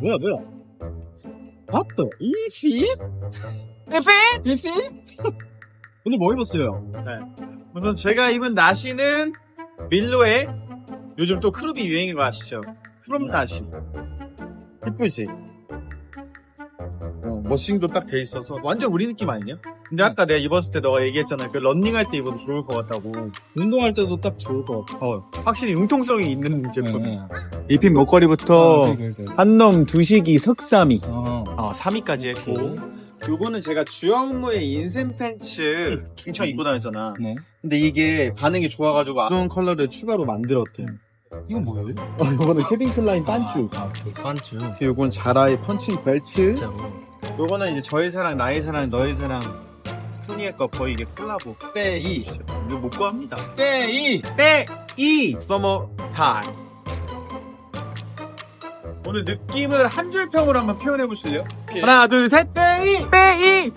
뭐야 뭐야 핫도 이피 에페? 이피 오늘 뭐 입었어요? 우선 제가 입은 나시는 밀로의 요즘 또 크롭이 유행인 거 아시죠? 크롭 나시. 이쁘지? 어, 머싱도 딱 돼 있어서 완전 우리 느낌 아니냐? 근데 아까 내가 입었을 때 너가 얘기했잖아. 그 런닝할 때 입어도 좋을 것 같다고. 운동할 때도 딱 좋을 것 같아 어, 확실히 융통성이 있는 제품. 네. 입힌 목걸이부터 네, 네, 네. 한놈, 두식이, 석삼이. 어. 어, 3위까지 했고. 요거는 제가 주영무의 인생 팬츠 중창 입고 다녔잖아. 네. 근데 이게 반응이 좋아가지고 아쉬운 컬러를 추가로 만들었대. 이건 뭐예요? 어, 요거는 케빈 클라인 반쭈. 아, 오케이 반주 요건 자라의 펀칭 벨트. 진짜로 요거는 이제 저의 사랑, 나의 사랑, 너의 사랑. 토니의 거 거의 이게 콜라보. 빼이. 이거 못 구합니다. 빼이! 빼이! 서머 타임. 오늘 느낌을 한 줄 평으로 한번 표현해 보실래요? 하나, 둘, 셋, 빼이! 빼이!